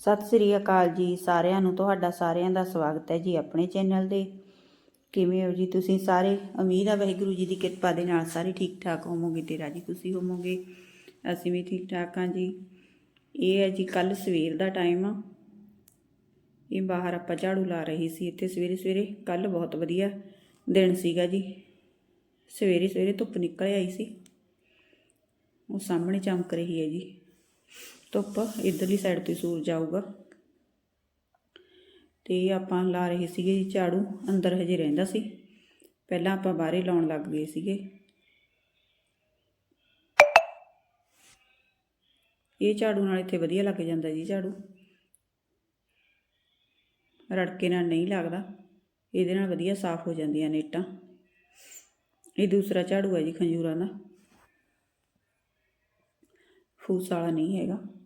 ਸਤਿ ਸ੍ਰੀ ਅਕਾਲ ਜੀ ਸਾਰਿਆਂ ਨੂੰ, ਤੁਹਾਡਾ ਸਾਰਿਆਂ ਦਾ ਸਵਾਗਤ ਹੈ ਜੀ ਆਪਣੇ ਚੈਨਲ ਦੇ ਕਿਵੇਂ ਹੋ ਜੀ ਤੁਸੀਂ ਸਾਰੇ? ਉਮੀਦ ਆ ਵਾਹਿਗੁਰੂ ਜੀ ਦੀ ਕਿਰਪਾ ਦੇ ਨਾਲ ਸਾਰੇ ਠੀਕ ਠਾਕ ਹੋਵੋਗੇ ਤੇ ਰਾਜੀ ਖੁਸ਼ੀ ਹੋਵੋਗੇ। ਅਸੀਂ ਵੀ ਠੀਕ ਠਾਕ ਹਾਂ ਜੀ। ਇਹ ਹੈ ਜੀ ਕੱਲ ਸਵੇਰ ਦਾ ਟਾਈਮ ਆ। ਇਹ ਬਾਹਰ ਆਪਾਂ ਝਾੜੂ ਲਾ ਰਹੀ ਸੀ ਇੱਥੇ ਸਵੇਰੇ ਸਵੇਰੇ ਕੱਲ ਬਹੁਤ ਵਧੀਆ ਦਿਨ ਸੀਗਾ ਜੀ। ਸਵੇਰੇ ਸਵੇਰੇ ਧੁੱਪ ਨਿਕਲ ਆਈ ਸੀ। ਉਹ ਸਾਹਮਣੇ ਚਮਕ ਰਹੀ ਹੈ ਜੀ। ਧੁੱਪ ਇਧਰਲੀ ਸਾਈਡ ਤੇ ਸੂਰਜ ਆਊਗਾ। ਤੇ ਆਪਾਂ ਲਾ ਰਹੇ ਸੀਗੇ ਜੀ ਝਾੜੂ, ਅੰਦਰ ਹਜੇ ਰਹਿੰਦਾ ਸੀ। ਪਹਿਲਾਂ ਆਪਾਂ ਬਾਹਰੇ ਲਾਉਣ ਲੱਗ ਗਏ ਸੀਗੇ। ਇਹ ਝਾੜੂ ਨਾਲ ਇੱਥੇ ਵਧੀਆ ਲੱਗ ਜਾਂਦਾ ਜੀ ਝਾੜੂ। ਰੜਕੇ ਨਾਲ ਨਹੀਂ ਲੱਗਦਾ। ਇਹਦੇ ਨਾਲ ਵਧੀਆ ਸਾਫ਼ ਹੋ ਜਾਂਦੀਆਂ ਨੇਟਾਂ। ਇਹ ਦੂਸਰਾ ਝਾੜੂ ਹੈ ਜੀ ਖੰਜੂਰਾਂ ਦਾ। ਫੂਸ ਵਾਲਾ ਨਹੀਂ ਹੈਗਾ।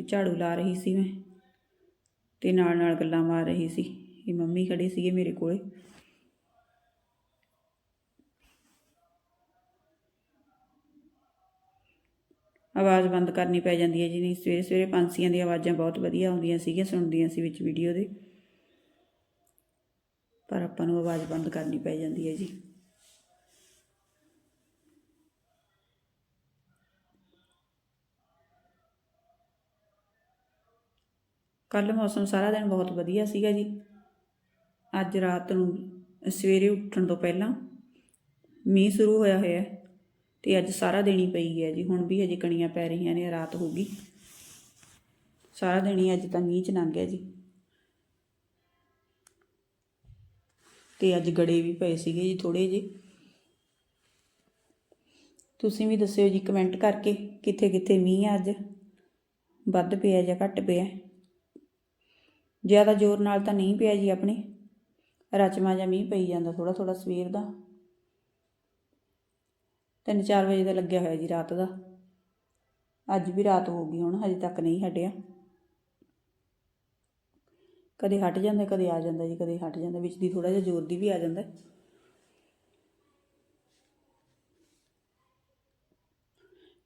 ਤੇ ਝਾੜੂ ਲਾ ਰਹੀ ਸੀ ਮੈਂ ਤੇ ਨਾਲ ਨਾਲ ਗੱਲਾਂ ਮਾਰ ਰਹੀ ਸੀ। ਇਹ ਮੰਮੀ ਖੜੇ ਸੀਗੇ ਮੇਰੇ ਕੋਲੇ। ਆਵਾਜ਼ ਬੰਦ ਕਰਨੀ ਪੈ ਜਾਂਦੀ ਹੈ ਜੀ, ਨਹੀਂ ਸਵੇਰੇ ਸਵੇਰੇ ਪੰਛੀਆਂ ਦੀਆਂ ਆਵਾਜ਼ਾਂ ਬਹੁਤ ਵਧੀਆ ਆਉਂਦੀਆਂ ਸੀਗੀਆਂ, ਸੁਣਦੀਆਂ ਸੀ ਵਿੱਚ ਵੀਡੀਓ ਦੇ। ਪਰ ਆਪਾਂ ਨੂੰ ਆਵਾਜ਼ ਬੰਦ ਕਰਨੀ ਪੈ ਜਾਂਦੀ ਹੈ ਜੀ। ਕੱਲ ਮੌਸਮ ਸਾਰਾ ਦਿਨ ਬਹੁਤ ਵਧੀਆ ਸੀਗਾ ਜੀ। ਅੱਜ ਰਾਤ ਨੂੰ ਸਵੇਰੇ ਉੱਠਣ ਤੋਂ ਪਹਿਲਾਂ ਮੀਂਹ ਸ਼ੁਰੂ ਹੋਇਆ ਹੋਇਆ ਹੈ ਤੇ ਅੱਜ ਸਾਰਾ ਦਿਨ ਹੀ ਪਈ ਹੈ ਜੀ। ਹੁਣ ਵੀ ਹਜੇ ਕਣੀਆਂ ਪੈ ਰਹੀਆਂ ਨੇ, ਰਾਤ ਹੋ ਗਈ। ਸਾਰਾ ਦਿਨ ਹੀ ਅੱਜ ਤਾਂ ਮੀਂਹ ਚ ਲੰਘ ਗਿਆ ਜੀ। ਤੇ ਅੱਜ ਗੜੇ ਵੀ ਪਏ ਸੀਗੇ ਜੀ ਥੋੜੇ ਜਿਹੇ। ਤੁਸੀਂ ਵੀ ਦੱਸਿਓ ਜੀ ਕਮੈਂਟ ਕਰਕੇ ਕਿੱਥੇ ਕਿੱਥੇ ਮੀਂਹ ਆ ਅੱਜ? ਵੱਧ ਪਿਆ ਜਾਂ ਘੱਟ ਪਿਆ? ਜ਼ਿਆਦਾ ਜ਼ੋਰ ਨਾਲ ਤਾਂ ਨਹੀਂ ਪਿਆ ਜੀ ਆਪਣੇ। ਰਚਮਾ ਜਾਂ ਮੀਂਹ ਪਈ ਜਾਂਦਾ ਥੋੜਾ ਥੋੜਾ ਸਵੇਰ ਦਾ। ਤਿੰਨ ਚਾਰ ਵਜੇ ਦਾ ਲੱਗਿਆ ਹੋਇਆ ਜੀ ਰਾਤ ਦਾ। ਅੱਜ ਵੀ ਰਾਤ ਹੋ ਗਈ ਹੁਣ, ਹਜੇ ਤੱਕ ਨਹੀਂ ਹਟਿਆ। ਕਦੇ ਹਟ ਜਾਂਦਾ, ਕਦੇ ਆ ਜਾਂਦਾ ਜੀ, ਕਦੇ ਹਟ ਜਾਂਦਾ। ਵਿੱਚ ਦੀ ਥੋੜਾ ਜਿਹਾ ਜ਼ੋਰ ਦੀ ਵੀ ਆ ਜਾਂਦਾ।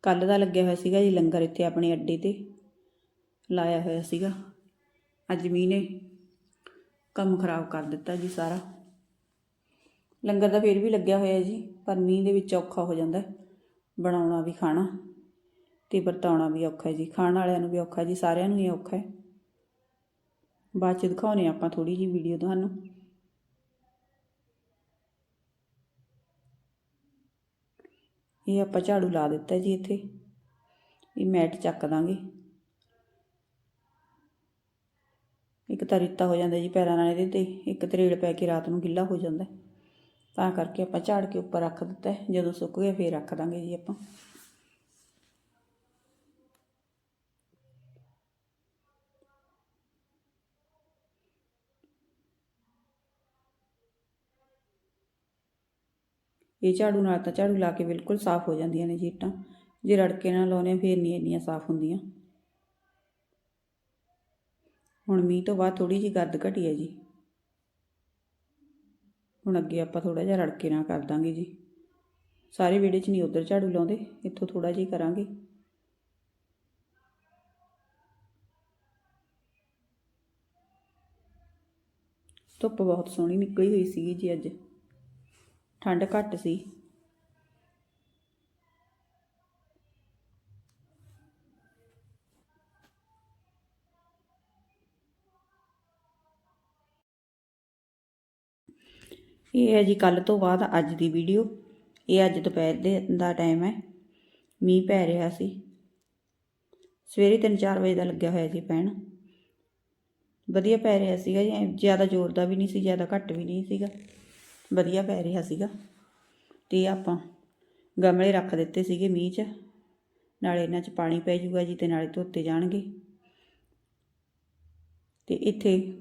ਕੱਲ ਦਾ ਲੱਗਿਆ ਹੋਇਆ ਸੀਗਾ ਜੀ ਲੰਗਰ ਇੱਥੇ ਆਪਣੇ ਅੱਡੇ ਤੇ। ਲਾਇਆ ਹੋਇਆ ਸੀਗਾ। ਅੱਜ ਮੀਂਹ ਨੇ। ਕੰਮ ਖਰਾਬ ਕਰ ਦਿੱਤਾ ਜੀ ਸਾਰਾ। ਲੰਗਰ ਤਾਂ ਫੇਰ ਵੀ ਲੱਗਿਆ ਹੋਇਆ ਜੀ, ਪਰ ਮੀਂਹ ਦੇ ਵਿੱਚ ਔਖਾ ਹੋ ਜਾਂਦਾ ਬਣਾਉਣਾ ਵੀ ਖਾਣਾ ਤੇ ਵਰਤਾਉਣਾ ਵੀ ਔਖਾ ਜੀ। ਖਾਣ ਵਾਲਿਆਂ ਨੂੰ ਵੀ ਔਖਾ ਜੀ, ਸਾਰਿਆਂ ਨੂੰ ਹੀ ਔਖਾ ਹੈ। ਬਾਅਦ ਚ ਦਿਖਾਉਨੇ ਆਪਾਂ ਥੋੜੀ ਜੀ ਵੀਡੀਓ ਤੁਹਾਨੂੰ। ਇਹ ਆਪਾਂ ਝਾੜੂ ਲਾ ਦਿੱਤਾ ਜੀ ਇੱਥੇ। ਇਹ ਮੈਟ ਚੱਕ ਦਾਂਗੇ। ਇੱਕ ਤਾਂ ਰਿੱਤਾ ਹੋ ਜਾਂਦਾ ਜੀ ਪੈਰਾਂ ਨਾਲ ਇਹਦੇ ਤੇ, ਇੱਕ ਤਰੇੜ ਪੈ ਕੇ ਰਾਤ ਨੂੰ ਗਿੱਲਾ ਹੋ ਜਾਂਦਾ। ਤਾਂ ਕਰਕੇ ਆਪਾਂ ਝਾੜ ਕੇ ਉੱਪਰ ਰੱਖ ਦਿੱਤਾ ਜਦੋਂ ਸੁੱਕ ਗਿਆ ਫੇਰ ਰੱਖ ਦਾਂਗੇ ਜੀ ਆਪਾਂ। ਇਹ ਝਾੜੂ ਨਾਲ ਤਾਂ ਝਾੜੂ ਲਾ ਕੇ ਬਿਲਕੁਲ ਸਾਫ਼ ਹੋ ਜਾਂਦੀਆਂ ਨੇ ਜੀ ਇੱਟਾਂ। ਜੇ ਰੜਕੇ ਨਾਲ ਲਾਉਨੇ ਫੇਰ ਨਹੀਂ ਇੰਨੀਆਂ ਸਾਫ਼ ਹੁੰਦੀਆਂ। ਹੁਣ ਮੀਂਹ ਤੋਂ ਬਾਅਦ ਥੋੜੀ ਜਿਹੀ ਗਰਦ ਘਟੀ ਹੈ ਜੀ। ਹੁਣ ਅੱਗੇ ਆਪਾਂ ਥੋੜਾ ਜਿਹਾ ਰੜਕੇ ਨਾਲ ਕਰ ਦਾਂਗੇ ਜੀ। ਸਾਰੇ ਵਿਹੜੇ 'ਚ ਨਹੀਂ ਉਧਰ ਝਾੜੂ ਲਾਉਂਦੇ, ਇੱਥੋਂ ਥੋੜਾ ਜਿਹਾ ਕਰਾਂਗੇ। ਧੁੱਪ ਬਹੁਤ ਸੋਹਣੀ ਨਿਕਲੀ ਹੋਈ ਸੀਗੀ ਜੀ ਅੱਜ। ਠੰਡ ਘੱਟ ਸੀ। ਇਹ ਹੈ ਜੀ ਕੱਲ ਤੋਂ ਬਾਅਦ ਅੱਜ ਦੀ ਵੀਡੀਓ ਇਹ ਅੱਜ ਦੁਪਹਿਰ ਦੇ ਦਾ ਟਾਈਮ ਹੈ। ਮੀਂਹ ਪੈ ਰਿਹਾ ਸੀ। ਸਵੇਰੇ 3-4 ਵਜੇ ਦਾ ਲੱਗਿਆ ਹੋਇਆ ਜੀ ਪੈਣ। ਵਧੀਆ ਪੈ ਰਿਹਾ ਸੀਗਾ ਜੀ। ਜ਼ਿਆਦਾ ਜ਼ੋਰ ਦਾ ਵੀ ਨਹੀਂ ਸੀ, ਜ਼ਿਆਦਾ ਘੱਟ ਵੀ ਨਹੀਂ ਸੀਗਾ। ਵਧੀਆ ਪੈ ਰਿਹਾ ਸੀਗਾ। ਤੇ ਆਪਾਂ ਗਮਲੇ ਰੱਖ ਦਿੱਤੇ ਸੀਗੇ ਮੀਂਹ 'ਚ। ਨਾਲੇ ਇਹਨਾਂ 'ਚ ਪਾਣੀ ਪੈ ਜਾਊਗਾ ਜੀ ਤੇ ਨਾਲੇ ਧੋਤੇ ਜਾਣਗੇ। ਤੇ ਇੱਥੇ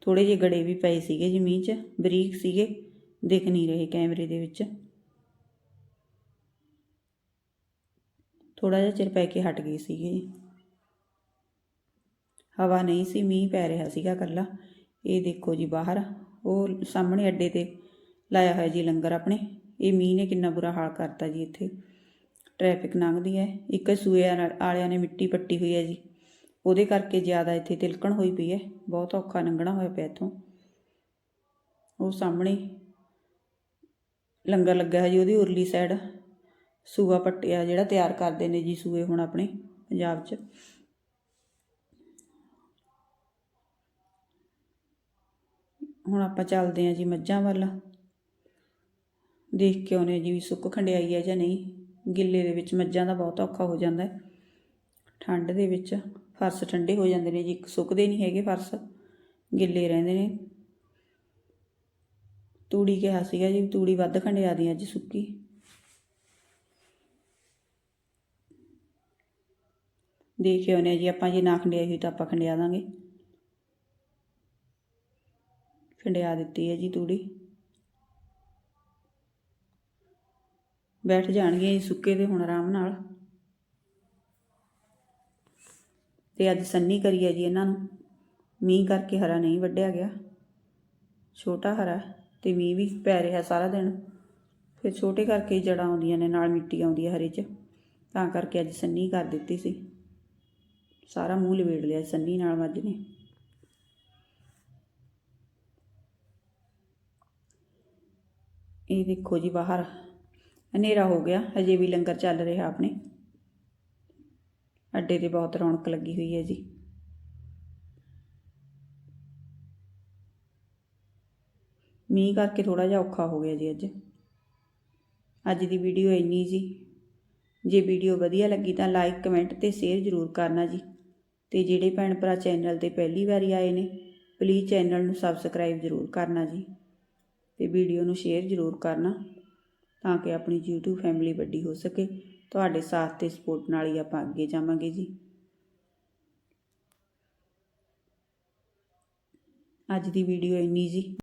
ਥੋੜੇ ਜਿਹੇ ਗੜੇ ਵੀ ਪਏ ਸੀਗੇ ਜੀ ਮੀਂਹ 'ਚ। ਬਰੀਕ ਸੀਗੇ। ਦਿਖ ਨਹੀਂ ਰਹੇ ਕੈਮਰੇ ਦੇ ਵਿੱਚ। ਥੋੜਾ ਜਿਹਾ ਚਿਰ ਪੈ ਕੇ ਹਟ ਗਏ ਸੀਗੇ। ਜੀ ਹਵਾ ਨਹੀਂ ਸੀ, ਮੀਂਹ ਪੈ ਰਿਹਾ ਸੀਗਾ ਕੱਲਾ ਇਹ ਦੇਖੋ ਜੀ ਬਾਹਰ, ਉਹ ਸਾਹਮਣੇ ਅੱਡੇ ਤੇ ਲਾਇਆ ਹੋਇਆ ਜੀ ਲੰਗਰ ਆਪਣੇ। ਇਹ ਮੀਂਹ ਨੇ ਕਿੰਨਾ ਬੁਰਾ ਹਾਲ ਕਰਤਾ ਜੀ ਇੱਥੇ। ਟ੍ਰੈਫਿਕ ਲੰਘਦੀ ਹੈ। ਇੱਕ ਸੂਏ ਵਾਲਿਆਂ ਨੇ ਮਿੱਟੀ ਪੱਟੀ ਹੋਈ ਹੈ ਜੀ। ਉਹਦੇ ਕਰਕੇ ਜ਼ਿਆਦਾ ਇੱਥੇ ਤਿਲਕਣ ਹੋਈ ਪਈ ਹੈ। ਬਹੁਤ ਔਖਾ ਲੰਘਣਾ ਹੋਇਆ ਪਿਆ ਇੱਥੋਂ। ਉਹ ਸਾਹਮਣੇ ਲੰਗਰ ਲੱਗਾ ਹੈ ਜੀ ਉਹਦੀ ਉਰਲੀ ਸਾਈਡ ਸੂਆ ਪੱਟਿਆ ਜਿਹੜਾ ਤਿਆਰ ਕਰਦੇ ਨੇ ਜੀ ਸੂਏ ਹੁਣ ਆਪਣੇ ਪੰਜਾਬ 'ਚ। ਹੁਣ ਆਪਾਂ ਚੱਲਦੇ ਹਾਂ ਜੀ ਮੱਝਾਂ ਵੱਲ। ਦੇਖ ਕੇ ਆਉਨੇ ਜੀ ਵੀ ਸੁੱਕ ਖੰਡਿਆਈ ਹੈ ਜਾਂ ਨਹੀਂ। ਗਿੱਲੇ ਦੇ ਵਿੱਚ ਮੱਝਾਂ ਦਾ ਬਹੁਤ ਔਖਾ ਹੋ ਜਾਂਦਾ ਹੈ। ਠੰਡ ਦੇ ਵਿੱਚ ਫਰਸ਼ ਠੰਡੇ ਹੋ ਜਾਂਦੇ ਨੇ ਜੀ ਸੁੱਕਦੇ ਨਹੀਂ ਹੈਗੇ ਫਰਸ਼, ਗਿੱਲੇ ਰਹਿੰਦੇ ਨੇ। ਤੂੜੀ ਕਿਹਾ ਸੀਗਾ ਜੀ, ਤੂੜੀ ਵੱਧ ਖੰਡਿਆ ਦੀ ਅੱਜ ਸੁੱਕੀ। ਦੇਖੇ ਆਉਨੇ ਜੀ, ਆਪਾਂ ਜੇ ਨਾ ਖੰਡਿਆਈ ਹੋਈ ਤਾਂ ਆਪਾਂ ਖੰਡਿਆ ਦਾਂਗੇ। ਖੰਡਿਆ ਦਿੱਤੀ ਹੈ ਜੀ ਤੂੜੀ। ਬੈਠ ਜਾਣਗੀਆਂ ਜੀ ਸੁੱਕੇ ਦੇ ਹੁਣ ਆਰਾਮ ਨਾਲ। ਤੇ ਅੱਜ ਸੰਨੀ ਕਰੀ ਹੈ ਜੀ ਇਹਨਾਂ ਨੂੰ। ਮੀਂਹ ਕਰਕੇ ਹਰਾ ਨਹੀਂ ਵੱਢਿਆ ਗਿਆ। ਛੋਟਾ ਹਰਾ। ਤੇ ਮੀਂਹ ਵੀ ਪੈ ਰਿਹਾ ਸਾਰਾ ਦਿਨ। ਫਿਰ ਛੋਟੇ ਕਰਕੇ ਜੜਾਂ ਆਉਂਦੀਆਂ ਨੇ, ਨਾਲ ਮਿੱਟੀ ਆਉਂਦੀ ਹੈ ਹਰੇ 'ਚ। ਤਾਂ ਕਰਕੇ ਅੱਜ ਸੰਨੀ ਕਰ ਦਿੱਤੀ ਸੀ। ਸਾਰਾ ਮੂੰਹ ਲਵੇੜ ਲਿਆ ਸੰਨੀ ਨਾਲ ਮੱਝ ਨੇ। ਇਹ ਦੇਖੋ ਜੀ ਬਾਹਰ। ਹਨੇਰਾ ਹੋ ਗਿਆ। ਹਜੇ ਵੀ ਲੰਗਰ ਚੱਲ ਰਿਹਾ ਆਪਣੇ। ਅੱਡੇ ਤੇ ਬਹੁਤ ਰੌਣਕ ਲੱਗੀ ਹੋਈ ਹੈ ਜੀ। ਮੀਂਹ ਕਰਕੇ ਥੋੜਾ ਜਿਹਾ ਔਖਾ ਹੋ ਗਿਆ ਜੀ ਅੱਜ। ਅੱਜ ਦੀ ਵੀਡੀਓ ਇੰਨੀ ਜੀ। ਜੇ ਵੀਡੀਓ ਵਧੀਆ ਲੱਗੀ ਤਾਂ ਲਾਈਕ ਕਮੈਂਟ ਤੇ ਸ਼ੇਅਰ ਜ਼ਰੂਰ ਕਰਨਾ ਜੀ। ਤੇ ਜਿਹੜੇ ਭੈਣ ਭਰਾ ਚੈਨਲ ਤੇ ਪਹਿਲੀ ਵਾਰੀ ਆਏ ਨੇ ਪਲੀਜ਼ ਚੈਨਲ ਨੂੰ ਸਬਸਕ੍ਰਾਈਬ ਜ਼ਰੂਰ ਕਰਨਾ ਜੀ। ਤੇ ਵੀਡੀਓ ਨੂੰ ਸ਼ੇਅਰ ਜ਼ਰੂਰ ਕਰਨਾ, ਤਾਂ ਕਿ ਆਪਣੀ YouTube ਫੈਮਿਲੀ ਵੱਡੀ ਹੋ ਸਕੇ। ਤੁਹਾਡੇ ਸਾਥ ਤੇ ਸਪੋਰਟ ਨਾਲ ਹੀ ਆਪਾਂ ਅੱਗੇ ਜਾਵਾਂਗੇ ਜੀ। ਅੱਜ ਦੀ ਵੀਡੀਓ ਇੰਨੀ ਜੀ।